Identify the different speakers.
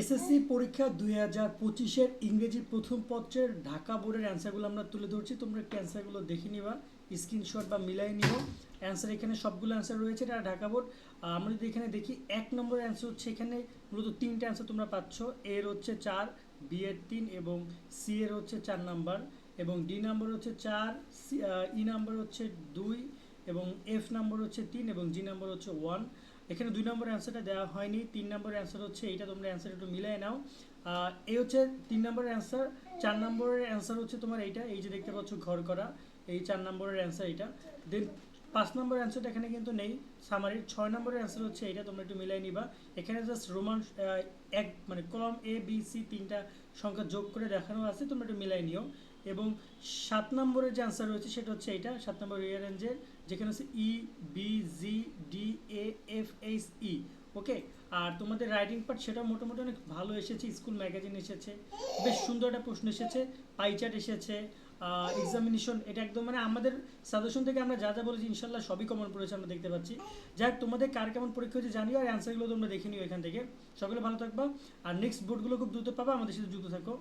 Speaker 1: SSC পরীক্ষা দুই হাজার পঁচিশের ইংরেজি প্রথম পত্রের ঢাকা বোর্ডের অ্যান্সারগুলো আমরা তুলে ধরছি। তোমরা একটু অ্যান্সারগুলো দেখে নিবা, স্ক্রিনশট বা মিলাই নিও। অ্যান্সার এখানে সবগুলো অ্যান্সার রয়েছে এটা ঢাকা বোর্ড। আমরা যদি এখানে দেখি, এক নম্বরের অ্যান্সার হচ্ছে এখানে মূলত তিনটে অ্যান্সার তোমরা পাচ্ছ। এর হচ্ছে চার, বি এর তিন এবং সি এর হচ্ছে চার নাম্বার এবং ডি নাম্বার হচ্ছে চার, সি ই নাম্বার হচ্ছে দুই এবং এফ নাম্বার হচ্ছে তিন এবং জি নাম্বার হচ্ছে ওয়ান। এখানে দুই নম্বর অ্যান্সারটা দেওয়া হয়নি, তিন নম্বর অ্যান্সার হচ্ছে এইটা, তোমরা অ্যান্সার একটু মিলাই নাও। এই হচ্ছে তিন নম্বরের অ্যান্সার চার নম্বরের অ্যান্সার হচ্ছে তোমার এইটা, এই যে দেখতে পাচ্ছ ঘর করা, এই চার নম্বরের অ্যান্সার এইটা। দেন পাঁচ নম্বর অ্যান্সারটা এখানে কিন্তু নেই সামারির ছয় নম্বরের অ্যান্সার হচ্ছে এইটা, তোমরা একটু মিলাই নিবা। এখানে জাস্ট রোমান এক মানে কলম এ বি সি তিনটা সংখ্যা যোগ করে দেখানো আছে, তোমরা একটু মিলাই নিও। এবং সাত নম্বরের যে অ্যান্সার রয়েছে, সেটা হচ্ছে এইটা, সাত নম্বর রিয়ারেঞ্জের যেখানে হচ্ছে E B G D A F H E okay আর তোমাদের রাইটিং পার্ট সেটা মোটামুটি অনেক ভালো এসেছে স্কুল ম্যাগাজিন এসেছে, বেশ সুন্দর একটা প্রশ্ন এসেছে পাইচার্ট এসেছে এক্সামিনেশন এটা একদম মানে আমাদের সাজেশন থেকে আমরা যা যা বলেছি, ইনশাল্লাহ সবই কমন পড়েছে আমরা দেখতে পাচ্ছি। যাক, তোমাদের কার কেমন পরীক্ষা হচ্ছে জানিও, আর অ্যান্সারগুলো তোমরা দেখে নিও এখান থেকে। সকলে ভালো থাকবা, আর নেক্সট বোর্ডগুলো খুব দ্রুত পাবা, আমাদের সাথে যুক্ত থাকো।